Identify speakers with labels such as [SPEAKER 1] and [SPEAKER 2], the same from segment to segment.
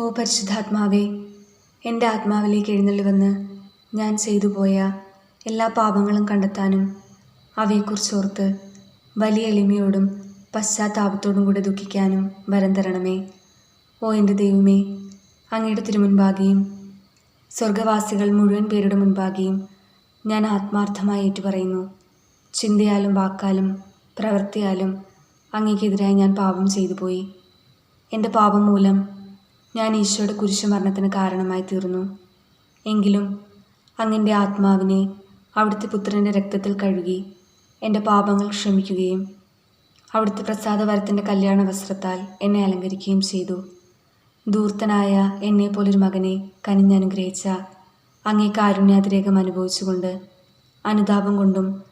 [SPEAKER 1] ഓ പരിശുദ്ധാത്മാവേ എന്റെ ആത്മാവിലേക്ക് എഴുന്നള്ളി വന്ന് ഞാൻ ചെയ്തു പോയ എല്ലാ പാപങ്ങളും കണ്ടെത്താനും അവയെക്കുറിച്ചോർത്ത് വലിയ എളിമയോടും പശ്ചാത്താപത്തോടും കൂടെ ദുഃഖിക്കാനും വരം തരണമേ. ഓ എന്റെ ദൈവമേ അങ്ങയുടെ തിരുമുൻപാകെയും സ്വർഗവാസികൾ മുഴുവൻ പേരുടെ മുൻപാകെയും ഞാൻ ആത്മാർത്ഥമായി ഏറ്റുപറയുന്നു. ചിന്തയാലും വാക്കാലും പ്രവൃത്തിയാലും അങ്ങേക്കെതിരായി ഞാൻ പാപം ചെയ്തു പോയി. എന്റെ പാപം മൂലം ഞാൻ ഈശോയുടെ കുരിശുമരണത്തിന് കാരണമായി തീർന്നു. എങ്കിലും അങ്ങന്റെ ആത്മാവിനെ അവിടുത്തെ പുത്രന്റെ രക്തത്തിൽ കഴുകി എന്റെ പാപങ്ങൾ ക്ഷമിക്കുകയും അവിടുത്തെ പ്രസാദവരത്തിന്റെ കല്യാണ വസ്ത്രത്താൽ എന്നെ അലങ്കരിക്കുകയും ചെയ്തു. ദൂർത്തനായ എന്നെപ്പോലൊരു മകനെ കനിഞ്ഞനുഗ്രഹിച്ച അങ്ങേ കാരുണ്യാതിരേകം അനുഭവിച്ചുകൊണ്ട് അനുതാപം കൊണ്ടും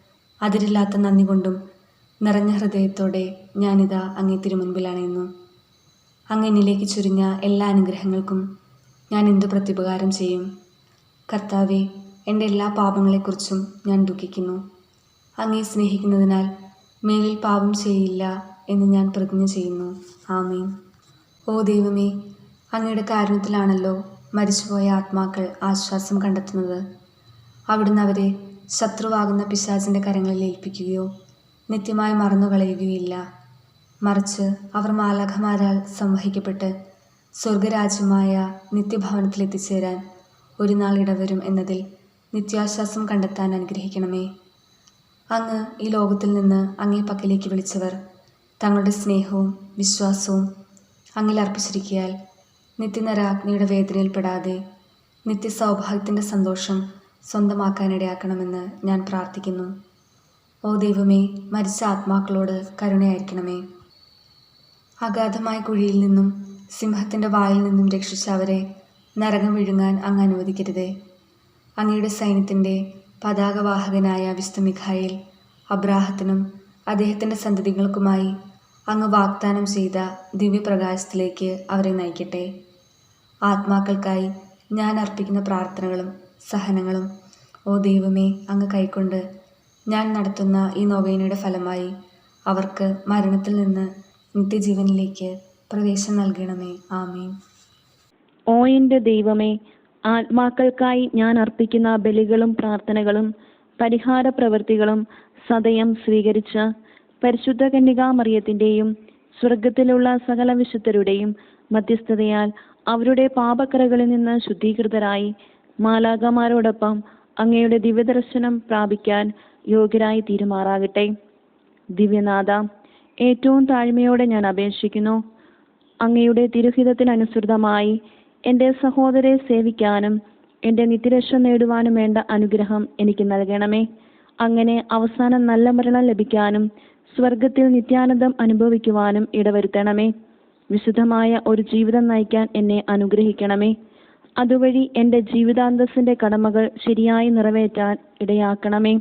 [SPEAKER 1] അതിരില്ലാത്ത നന്ദി കൊണ്ടും നിറഞ്ഞ ഹൃദയത്തോടെ ഞാനിതാ അങ്ങേ തിരുമുൻപിൽ അണയുന്നു അങ്ങ് എന്നിലേക്ക് ചുരിഞ്ഞ എല്ലാ അനുഗ്രഹങ്ങൾക്കും ഞാൻ എന്തു പ്രത്യുപകാരം ചെയ്യും? കർത്താവെ എന്റെ എല്ലാ പാപങ്ങളെക്കുറിച്ചും ഞാൻ ദുഃഖിക്കുന്നു. അങ്ങേ സ്നേഹിക്കുന്നതിനാൽ മേലിൽ പാപം ചെയ്യില്ല എന്ന് ഞാൻ പ്രതിജ്ഞ ചെയ്യുന്നു. ആമീൻ. ഓ ദൈവമേ അങ്ങയുടെ കാരുണ്യത്തിലാണല്ലോ മരിച്ചുപോയ ആത്മാക്കൾ ആശ്വാസം കണ്ടെത്തുന്നത്. അവിടുന്ന് അവരെ ശത്രുവാകുന്ന പിശാചിന്റെ കരങ്ങളിൽ ഏൽപ്പിക്കുകയോ നിത്യമായി മറന്നുകളയുകയില്ല മറിച്ച് അവർ മാലാഖമാരാൽ സംവഹിക്കപ്പെട്ട് സ്വർഗരാജ്യമായ നിത്യഭവനത്തിൽ എത്തിച്ചേരാൻ ഒരു നാൾ ഇടവരും എന്നതിൽ നിത്യാശ്വാസം കണ്ടെത്താൻ അനുഗ്രഹിക്കണമേ. അങ്ങ് ഈ ലോകത്തിൽ നിന്ന് അങ്ങേ പക്കലേക്ക് വിളിച്ചവർ തങ്ങളുടെ സ്നേഹവും വിശ്വാസവും അങ്ങിൽ അർപ്പിച്ചിരിക്കിയാൽ നിത്യനരാഗ്നിയുടെ വേദനയിൽപ്പെടാതെ നിത്യസൗഭാഗ്യത്തിന്റെ സന്തോഷം സ്വന്തമാക്കാനിടയാക്കണമെന്ന് ഞാൻ പ്രാർത്ഥിക്കുന്നു. ഓ ദൈവമേ മരിച്ച ആത്മാക്കളോട് കരുണയായിരിക്കണമേ. അഗാധമായ കുഴിയിൽ നിന്നും സിംഹത്തിന്റെ വായിൽ നിന്നും രക്ഷിച്ച അവരെ നരകം വിഴുങ്ങാൻ അങ്ങ് അനുവദിക്കരുതേ. അങ്ങയുടെ സൈന്യത്തിന്റെ പതാകവാഹകനായ വിശുദ്ധ മിഖായിൽ അബ്രാഹത്തിനും അദ്ദേഹത്തിന്റെ സന്തതികൾക്കുമായി അങ്ങ് വാഗ്ദാനം ചെയ്ത ദിവ്യപ്രകാശത്തിലേക്ക് അവരെ നയിക്കട്ടെ. ആത്മാക്കൾക്കായി ഞാൻ അർപ്പിക്കുന്ന പ്രാർത്ഥനകളും സഹനങ്ങളും ഓ ദൈവമേ അങ്ങ് കൈക്കൊണ്ട് ഞാൻ നടത്തുന്ന ഈ നോവേനയുടെ ഫലമായി അവർക്ക് മരണത്തിൽ നിന്ന് നിത്യജീവനിലേക്ക് പ്രവേശം നൽകണമേ. ആമീൻ.
[SPEAKER 2] ഓ എന്റെ ദൈവമേ ആത്മാക്കൾക്കായി ഞാൻ അർപ്പിക്കുന്ന ബലികളും പ്രാർത്ഥനകളും പരിഹാര പ്രവൃത്തികളും സദയം സ്വീകരിച്ച പരിശുദ്ധ കന്യകാമറിയത്തിന്റെയും സ്വർഗത്തിലുള്ള സകല വിശുദ്ധരുടെയും മധ്യസ്ഥതയാൽ അവരുടെ പാപക്കറകളിൽ നിന്ന് ശുദ്ധീകൃതരായി മാലാകമാരോടൊപ്പം അങ്ങയുടെ ദിവ്യദർശനം പ്രാപിക്കാൻ യോഗ്യരായി തീരുമാറാകട്ടെ. ദിവ്യനാഥ ഏറ്റവും താഴ്മയോടെ ഞാൻ അപേക്ഷിക്കുന്നു. അങ്ങയുടെ തിരുഹിതത്തിനനുസൃതമായി എന്റെ സഹോദരെ സേവിക്കാനും എന്റെ നിത്യരക്ഷ നേടുവാനും വേണ്ട അനുഗ്രഹം എനിക്ക് നൽകണമേ. അങ്ങനെ അവസാനം നല്ല മരണം ലഭിക്കാനും സ്വർഗത്തിൽ നിത്യാനന്ദം അനുഭവിക്കുവാനും ഇടവരുത്തണമേ. വിശുദ്ധമായ ഒരു ജീവിതം നയിക്കാൻ എന്നെ അനുഗ്രഹിക്കണമേ. അതുവഴി എന്റെ ജീവിതാന്തസ്സിന്റെ കടമകൾ ശരിയായി നിറവേറ്റാൻ ഇടയാക്കണമേ.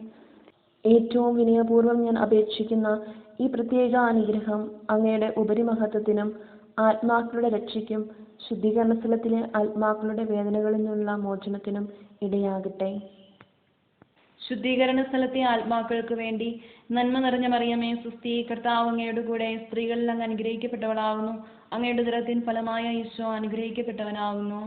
[SPEAKER 2] ഏറ്റവും വിനയപൂർവം ഞാൻ അപേക്ഷിക്കുന്ന ഈ പ്രത്യേക അനുഗ്രഹം അങ്ങയുടെ ഉപരിമഹത്വത്തിനും ആത്മാക്കളുടെ രക്ഷയ്ക്കും ശുദ്ധീകരണ സ്ഥലത്തിലെ ആത്മാക്കളുടെ വേദനകളിൽ നിന്നുള്ള മോചനത്തിനും ഇടയാകട്ടെ. ശുദ്ധീകരണ സ്ഥലത്തെ ആത്മാക്കൾക്ക് വേണ്ടി നന്മ നിറഞ്ഞ മറിയമേ സുസ്ഥി കർത്താവ് അങ്ങയുടെ കൂടെ സ്ത്രീകളിൽ അങ്ങ് അനുഗ്രഹിക്കപ്പെട്ടവളാകുന്നു അങ്ങയുടെ ദുരത്തിൻ ഫലമായ ഈശോ അനുഗ്രഹിക്കപ്പെട്ടവനാകുന്നു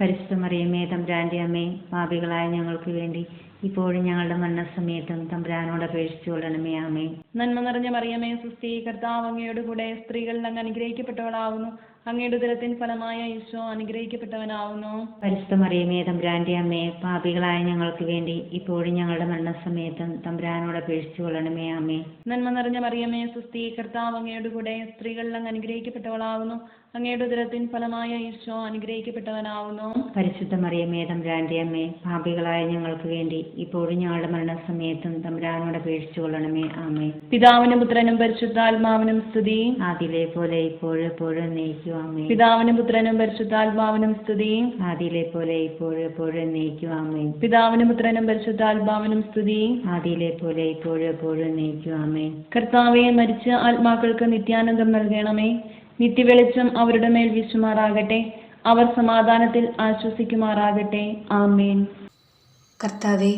[SPEAKER 3] പരിശുദ്ധ മറിയമേ തമ്പുരാന്റെ അമ്മേ പാപികളായ ഞങ്ങൾക്ക് വേണ്ടി ഇപ്പോഴും ഞങ്ങളുടെ മരണസമയത്തും തമ്പുരാനോട് അപേക്ഷിച്ചു കൊള്ളണമേ ആമേ
[SPEAKER 2] നന്മ നിറഞ്ഞ മറിയമേ സൃഷ്ടി കർത്താവ് അങ്ങയോട് കൂടെ സ്ത്രീകളിൽ അങ്ങ് അനുഗ്രഹിക്കപ്പെട്ടവളാകുന്നു അങ്ങയുടെ ഉദരത്തിൻ ഫലമായ ഈശോ അനുഗ്രഹിക്കപ്പെട്ടവനാവുന്നു.
[SPEAKER 3] പരിശുദ്ധ മറിയമേ തമ്പുരാന്റെ അമ്മേ പാപികളായ ഞങ്ങൾക്ക് വേണ്ടി ഇപ്പോഴും ഞങ്ങളുടെ മരണസമയത്തും തമ്പുരാനോട് അപേക്ഷിച്ചു കൊള്ളണമേ അമ്മേ.
[SPEAKER 2] നന്മ നിറഞ്ഞ മറിയമേ സുസ്ഥി കർത്താവ് അങ്ങയുടെ കൂടെ സ്ത്രീകളിൽ അങ്ങ് അനുഗ്രഹിക്കപ്പെട്ടവളാവുന്നു. അങ്ങയുടെ ഉദരത്തിൻ ഫലമായ ഈശോ അനുഗ്രഹിക്കപ്പെട്ടവനാവുന്നു.
[SPEAKER 3] പരിശുദ്ധ മറിയമേ തമ്പുരാന്റെ അമ്മേ പാപികളായ ഞങ്ങൾക്ക് വേണ്ടി ഇപ്പോഴും ഞങ്ങളുടെ മരണസമയത്തും തമ്പുരാനോട് അപേക്ഷിച്ചു കൊള്ളണമേ ആമേ
[SPEAKER 2] പിതാവിനും പുത്രനും പരിശുദ്ധാത്മാവിനും സ്തുതി.
[SPEAKER 3] ആദിലെ പോലെ ഇപ്പോഴും എപ്പോഴും നയിക്കും ആമേ
[SPEAKER 2] പിതാവിനും പുത്രനും പരിശുദ്ധാത്മാവിനും സ്തുതി
[SPEAKER 3] ആദിയിലെ പോലെ ഇപ്പോഴും എപ്പോഴും നയിക്കും ആമേ
[SPEAKER 2] പിതാവിനും പുത്രനും പരിശുദ്ധാത്മാവിനും സ്തുതി
[SPEAKER 3] ആദിയിലെ പോലെ ഇപ്പോഴും എപ്പോഴും നയിക്കും ആമേ
[SPEAKER 2] കർത്താവെ മരിച്ച ആത്മാക്കൾക്ക് നിത്യാനന്ദം നൽകണമേ. നിത്യവെളിച്ചം അവരുടെ മേൽ വീശുമാറാകട്ടെ. അവർ സമാധാനത്തിൽ ആശ്വസിക്കുമാറാകട്ടെ. ആമേൻ.
[SPEAKER 1] കർത്താവെ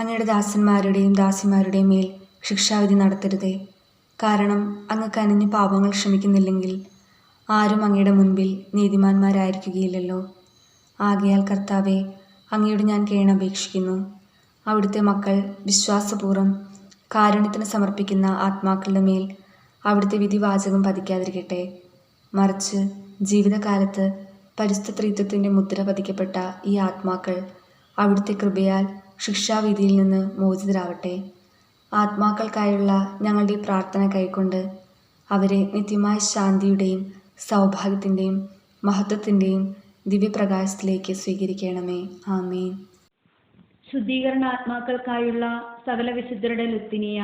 [SPEAKER 1] അങ്ങയുടെ ദാസന്മാരുടെയും ദാസിമാരുടെയും മേൽ ശിക്ഷാവിധി നടത്തരുതേ. കാരണം അങ്ങ് കനിഞ്ഞ് പാപങ്ങൾ ക്ഷമിക്കുന്നില്ലെങ്കിൽ ആരും അങ്ങയുടെ മുൻപിൽ നീതിമാന്മാരായിരിക്കുകയില്ലല്ലോ. ആകയാൽ കർത്താവെ അങ്ങയോട് ഞാൻ കേണപേക്ഷിക്കുന്നു അവിടുത്തെ മക്കൾ വിശ്വാസപൂർവം കാരുണ്യത്തിന് സമർപ്പിക്കുന്ന ആത്മാക്കളുടെ മേൽ അവിടുത്തെ വിധിവാചകം പതിക്കാതിരിക്കട്ടെ. മറിച്ച് ജീവിതകാലത്ത് പരിസ്ഥ ത്രീത്വത്തിന്റെ മുദ്ര പതിക്കപ്പെട്ട ഈ ആത്മാക്കൾ അവിടുത്തെ കൃപയാൽ ശിക്ഷാവിധിയിൽ നിന്ന് മോചിതരാവട്ടെ. ആത്മാക്കൾക്കായുള്ള ഞങ്ങളുടെ പ്രാർത്ഥന കൈക്കൊണ്ട് അവരെ നിത്യമായ ശാന്തിയുടെയും സൗഭാഗ്യത്തിന്റെയും മഹത്വത്തിന്റെയും ദിവ്യപ്രകാശത്തിലേക്ക് സ്വീകരിക്കണമേ. ആമേൻ.
[SPEAKER 4] ശുദ്ധീകരണ ആത്മാക്കൾക്കായുള്ള സകല വിശുദ്ധരുടെ ലുത്തിനിയ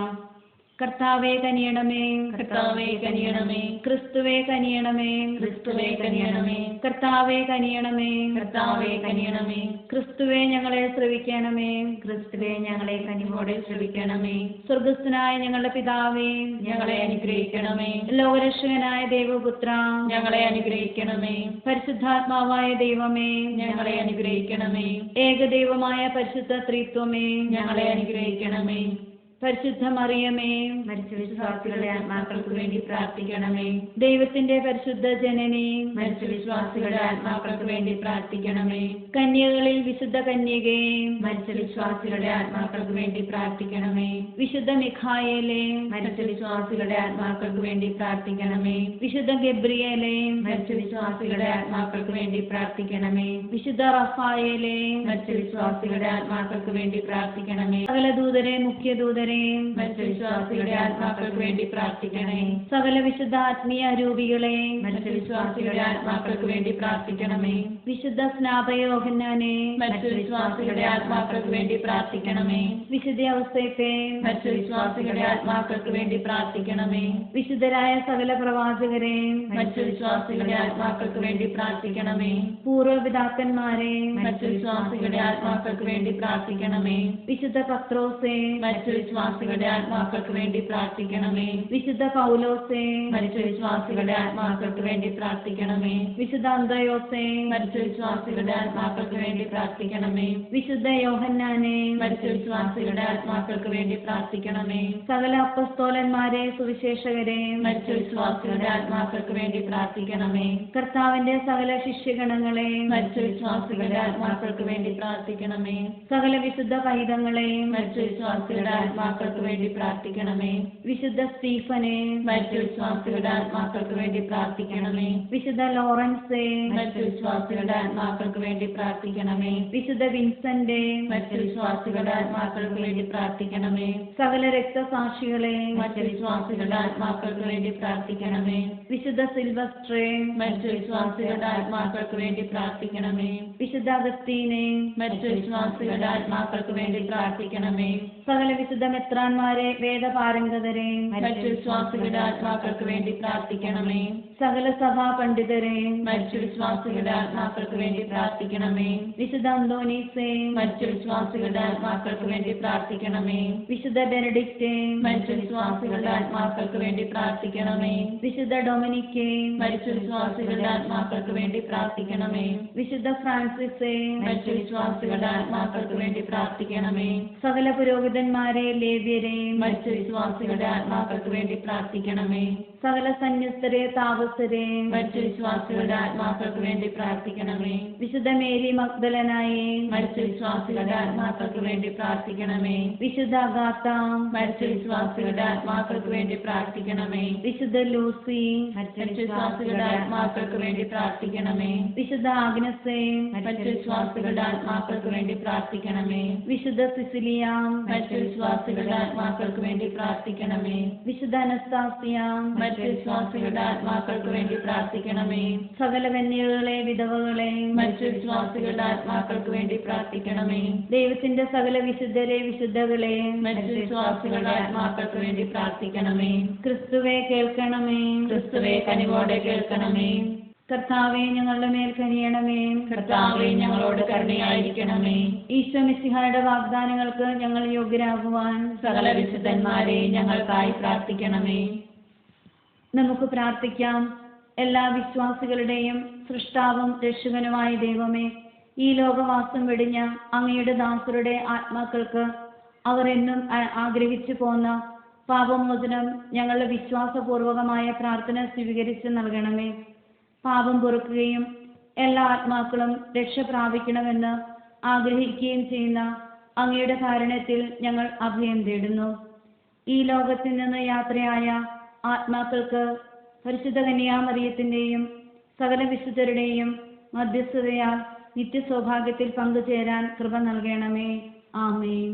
[SPEAKER 4] കർത്താവെ കനിയണമേ
[SPEAKER 5] കർത്താവേ കനിയണമേ
[SPEAKER 4] ക്രിസ്തുവേ കനിയണമേ
[SPEAKER 5] ക്രിസ്തുവേ കനിയണമേ
[SPEAKER 4] കർത്താവേ കനിയണമേ
[SPEAKER 5] കർത്താവേ കനിയണമേ
[SPEAKER 4] ക്രിസ്തുവേ ഞങ്ങളെ ശ്രവിക്കണമേ
[SPEAKER 3] ക്രിസ്തുവേ ഞങ്ങളെ കനിവോടെ
[SPEAKER 5] ശ്രവിക്കണമേ
[SPEAKER 4] സ്വർഗസ്ഥനായ ഞങ്ങളുടെ പിതാവേ
[SPEAKER 5] ഞങ്ങളെ അനുഗ്രഹിക്കണമേ
[SPEAKER 4] ലോകരക്ഷകനായ ദൈവപുത്ര
[SPEAKER 5] ഞങ്ങളെ അനുഗ്രഹിക്കണമേ
[SPEAKER 4] പരിശുദ്ധാത്മാവായ ദൈവമേ
[SPEAKER 5] ഞങ്ങളെ അനുഗ്രഹിക്കണമേ
[SPEAKER 4] ഏകദൈവമായ പരിശുദ്ധ ത്രിത്വമേ
[SPEAKER 5] ഞങ്ങളെ അനുഗ്രഹിക്കണമേ
[SPEAKER 4] പരിശുദ്ധ മറിയമേ
[SPEAKER 3] മരിച്ച വിശ്വാസികളുടെ ആത്മാക്കൾക്ക് വേണ്ടി
[SPEAKER 5] പ്രാർത്ഥിക്കണമേ.
[SPEAKER 4] ദൈവത്തിന്റെ പരിശുദ്ധ ജനനി
[SPEAKER 5] മരിച്ച വിശ്വാസികളെ ആത്മാക്കൾക്ക് വേണ്ടി പ്രാർത്ഥിക്കണമേ.
[SPEAKER 4] കന്യകളിൽ വിശുദ്ധ കന്യകേ
[SPEAKER 5] മരിച്ച വിശ്വാസികളുടെ ആത്മാക്കൾക്ക് വേണ്ടി പ്രാർത്ഥിക്കണമേ.
[SPEAKER 4] വിശുദ്ധ മിഖായേലേ
[SPEAKER 5] മരിച്ച വിശ്വാസികളുടെ ആത്മാക്കൾക്ക് വേണ്ടി പ്രാർത്ഥിക്കണമേ.
[SPEAKER 4] വിശുദ്ധ ഗബ്രിയേലേ
[SPEAKER 5] മരിച്ച വിശ്വാസികളുടെ ആത്മാക്കൾക്ക് വേണ്ടി പ്രാർത്ഥിക്കണമേ.
[SPEAKER 4] വിശുദ്ധ റഫായേലേ
[SPEAKER 5] മരിച്ച വിശ്വാസികളുടെ ആത്മാക്കൾക്ക് വേണ്ടി പ്രാർത്ഥിക്കണമേ.
[SPEAKER 4] സകല ദൂതരെ മുഖ്യ ദൂതരെ
[SPEAKER 5] മരിച്ച വിശ്വാസികളുടെ ആത്മാക്കൾക്ക് വേണ്ടി പ്രാർത്ഥിക്കണേ
[SPEAKER 4] സകല വിശുദ്ധ ആത്മീയ രൂപികളെ
[SPEAKER 5] വിശ്വാസികളുടെ ആത്മാക്കൾക്ക് വേണ്ടി പ്രാർത്ഥിക്കണമേ.
[SPEAKER 4] വിശുദ്ധ സ്നാപയോഹന്നാനെ
[SPEAKER 5] മരിച്ച വിശ്വാസികളുടെ ആത്മാക്കൾക്ക് വേണ്ടി പ്രാർത്ഥിക്കണമേ.
[SPEAKER 4] വിശുദ്ധ അവസ്ഥയൊക്കെ
[SPEAKER 5] മരിച്ച വിശ്വാസികളുടെ ആത്മാക്കൾക്ക് വേണ്ടി പ്രാർത്ഥിക്കണമേ.
[SPEAKER 4] വിശുദ്ധരായ സകല പ്രവാചകരെ.
[SPEAKER 5] മറ്റു വിശ്വാസികളുടെ ആത്മാക്കൾക്ക് വേണ്ടി പ്രാർത്ഥിക്കണമേ.
[SPEAKER 4] പൂർവപിതാക്കന്മാരെ
[SPEAKER 5] മറ്റു വിശ്വാസികളുടെ ആത്മാക്കൾക്ക് വേണ്ടി പ്രാർത്ഥിക്കണമേ.
[SPEAKER 4] വിശുദ്ധ പത്രോസെ.
[SPEAKER 5] മരിച്ച വിശ്വാസികളുടെ ആത്മാക്കൾക്ക് വേണ്ടി പ്രാർത്ഥിക്കണമേ.
[SPEAKER 4] വിശുദ്ധ പൗലോസേ
[SPEAKER 5] മരിച്ച വിശ്വാസികളുടെ ആത്മാക്കൾക്ക് വേണ്ടി പ്രാർത്ഥിക്കണമേ.
[SPEAKER 4] വിശുദ്ധ അന്തയോസേ
[SPEAKER 5] മരിച്ച വിശ്വാസികളുടെ ആത്മാക്കൾക്ക് വേണ്ടി പ്രാർത്ഥിക്കണമേ.
[SPEAKER 4] വിശുദ്ധ യോഹന്നാനെ
[SPEAKER 5] മരിച്ച വിശ്വാസികളുടെ ആത്മാക്കൾക്ക് വേണ്ടി പ്രാർത്ഥിക്കണമേ.
[SPEAKER 4] സകല അപ്പസ്തോലന്മാരെ സുവിശേഷകരെ
[SPEAKER 5] മരിച്ച വിശ്വാസികളുടെ ആത്മാക്കൾക്ക് വേണ്ടി പ്രാർത്ഥിക്കണമേ.
[SPEAKER 4] കർത്താവിന്റെ സകല ശിഷ്യഗണങ്ങളെ
[SPEAKER 5] മരിച്ച വിശ്വാസികളുടെ ആത്മാക്കൾക്ക് വേണ്ടി പ്രാർത്ഥിക്കണമേ.
[SPEAKER 4] സകല വിശുദ്ധ പൈതങ്ങളെ
[SPEAKER 5] മരിച്ച വിശ്വാസികളുടെ ആത്മാക്കൾക്ക് വേണ്ടി പ്രാർത്ഥിക്കണമേ.
[SPEAKER 4] വിശുദ്ധ സ്റ്റീഫനെ
[SPEAKER 5] മരിച്ച വിശ്വാസികളുടെ ആത്മാക്കൾക്ക് വേണ്ടി പ്രാർത്ഥിക്കണമേ.
[SPEAKER 4] വിശുദ്ധ ലോറൻസെ
[SPEAKER 5] മരിച്ച വിശ്വാസികളുടെ ആത്മാക്കൾക്ക് വേണ്ടി പ്രാർത്ഥിക്കണമേ.
[SPEAKER 4] വിശുദ്ധ വിൻസന്റെ
[SPEAKER 5] മരിച്ച വിശ്വാസികളുടെ ആത്മാക്കൾക്ക് വേണ്ടി പ്രാർത്ഥിക്കണമേ.
[SPEAKER 4] സകല രക്തസാക്ഷികളെ
[SPEAKER 5] മരിച്ച വിശ്വാസികളുടെ ആത്മാക്കൾക്ക് വേണ്ടി പ്രാർത്ഥിക്കണമേ.
[SPEAKER 4] വിശുദ്ധ സിൽവസ്ട്രേ
[SPEAKER 5] മരിച്ച വിശ്വാസികളുടെ ആത്മാക്കൾക്ക് വേണ്ടി പ്രാർത്ഥിക്കണമേ.
[SPEAKER 4] വിശുദ്ധ അഗസ്തീനെ
[SPEAKER 5] മരിച്ച വിശ്വാസികളുടെ ആത്മാക്കൾക്ക് വേണ്ടി പ്രാർത്ഥിക്കണമേ.
[SPEAKER 4] സകല വിശുദ്ധ മെത്രാന്മാരെ വേദപാരംഗതരെ
[SPEAKER 5] മറ്റു ആത്മാക്കൾക്ക് വേണ്ടി പ്രാർത്ഥിക്കണമേ.
[SPEAKER 4] സകല സഭാ പണ്ഡിതരെ
[SPEAKER 5] മറ്റു വിശ്വാസികളുടെ ആത്മാക്കൾക്ക് വേണ്ടി പ്രാർത്ഥിക്കണമേ.
[SPEAKER 4] വിശുദ്ധ അന്തോനീസെ
[SPEAKER 5] മറ്റു വിശ്വാസികളുടെ ആത്മാക്കൾക്ക് വേണ്ടി പ്രാർത്ഥിക്കണമേ.
[SPEAKER 4] വിശുദ്ധ ബെനഡിക്റ്റേ
[SPEAKER 5] മറ്റു വിശ്വാസികളുടെ ആത്മാക്കൾക്ക് വേണ്ടി പ്രാർത്ഥിക്കണമേ.
[SPEAKER 4] വിശുദ്ധ ഡൊമിനിക്കെ
[SPEAKER 5] മറ്റു വിശ്വാസികളുടെ ആത്മാക്കൾക്ക് വേണ്ടി പ്രാർത്ഥിക്കണമേ.
[SPEAKER 4] വിശുദ്ധ ഫ്രാൻസിസെ
[SPEAKER 5] മറ്റു വിശ്വാസികളുടെ ആത്മാക്കൾക്ക് വേണ്ടി പ്രാർത്ഥിക്കണമേ.
[SPEAKER 4] സകല പുരോഹിതന്മാരെ ലേവ്യരെ
[SPEAKER 5] മറ്റു വിശ്വാസികളുടെ ആത്മാക്കൾക്ക് വേണ്ടി പ്രാർത്ഥിക്കണമേ.
[SPEAKER 4] സകല സന്യസ്തരെ താപസരെ
[SPEAKER 5] മരിച്ച വിശ്വാസികളുടെ ആത്മാക്കൾക്ക് വേണ്ടി പ്രാർത്ഥിക്കണമേ.
[SPEAKER 4] വിശുദ്ധ മേരി മക്ദലനായി
[SPEAKER 5] മരിച്ച വിശ്വാസികളുടെ ആത്മാക്കൾക്ക് വേണ്ടി പ്രാർത്ഥിക്കണമേ.
[SPEAKER 4] വിശുദ്ധ അഗാത്ത
[SPEAKER 5] മരിച്ച വിശ്വാസികളുടെ ആത്മാക്കൾക്ക് വേണ്ടി പ്രാർത്ഥിക്കണമേ.
[SPEAKER 4] വിശുദ്ധ ലൂസി
[SPEAKER 5] മരിച്ച വിശ്വാസികളുടെ ആത്മാക്കൾക്ക് വേണ്ടി പ്രാർത്ഥിക്കണമേ.
[SPEAKER 4] വിശുദ്ധ ആഗ്നസേ
[SPEAKER 5] മരിച്ച വിശ്വാസികളുടെ ആത്മാക്കൾക്ക് വേണ്ടി പ്രാർത്ഥിക്കണമേ.
[SPEAKER 4] വിശുദ്ധ സിസിലിയ
[SPEAKER 5] മരിച്ച വിശ്വാസികളുടെ ആത്മാക്കൾക്ക് വേണ്ടി പ്രാർത്ഥിക്കണമേ.
[SPEAKER 4] വിശുദ്ധ അനസ്താസിയ
[SPEAKER 5] മരിച്ച വിശ്വാസികളുടെ ആത്മാക്കൾക്ക് വേണ്ടി പ്രാർത്ഥിക്കണമേ.
[SPEAKER 4] സകല കന്യകളെ വിധവകളെ
[SPEAKER 5] മരിച്ച വിശ്വാസികളുടെ ആത്മാക്കൾക്ക് വേണ്ടി പ്രാർത്ഥിക്കണമേ.
[SPEAKER 4] ദൈവത്തിന്റെ സകല വിശുദ്ധരെ വിശുദ്ധകളെ
[SPEAKER 5] മരിച്ച വിശ്വാസികളുടെ ആത്മാക്കൾക്ക് വേണ്ടി പ്രാർത്ഥിക്കണമേ.
[SPEAKER 4] ക്രിസ്തുവെ കേൾക്കണമേ.
[SPEAKER 5] ക്രിസ്തുവെ കനിവോടെ കേൾക്കണമേ.
[SPEAKER 4] കർത്താവെ ഞങ്ങളുടെ മേൽ കനിയണമേ.
[SPEAKER 5] കർത്താവെ ഞങ്ങളോട് കരുണയായിരിക്കണമേ.
[SPEAKER 4] ഈശോ മിശിഹായുടെ വാഗ്ദാനങ്ങൾക്ക് ഞങ്ങൾ യോഗ്യരാകുവാൻ
[SPEAKER 5] സകല വിശുദ്ധന്മാരെ ഞങ്ങൾക്കായി പ്രാർത്ഥിക്കണമേ.
[SPEAKER 4] നമുക്ക് പ്രാർത്ഥിക്കാം. എല്ലാ വിശ്വാസികളുടെയും സൃഷ്ടാവും രക്ഷകനുമായ ദൈവമേ ഈ ലോകവാസം വെടിഞ്ഞ അങ്ങയുടെ ദാസരുടെ ആത്മാക്കൾക്ക് അവർ എന്നും ആഗ്രഹിച്ചു പോന്ന പാപമോചനം ഞങ്ങളുടെ വിശ്വാസപൂർവകമായ പ്രാർത്ഥന സ്വീകരിച്ച് നൽകണമേ. പാപം പൊറുക്കുകയും എല്ലാ ആത്മാക്കളും രക്ഷ പ്രാപിക്കണമെന്ന് ആഗ്രഹിക്കുകയും ചെയ്യുന്ന അങ്ങയുടെ കാരണത്തിൽ ഞങ്ങൾ അഭയം തേടുന്നു. ഈ ലോകത്തിൽ നിന്ന് യാത്രയായ ആത്മാക്കൾക്ക് പരിശുദ്ധ കന്യാമറിയത്തിന്റെയും സകല വിശുദ്ധരുടെയും മധ്യസ്ഥതയാൽ നിത്യസൗഭാഗ്യത്തിൽ പങ്കുചേരാൻ കൃപ നൽകണമേ. ആമേൻ.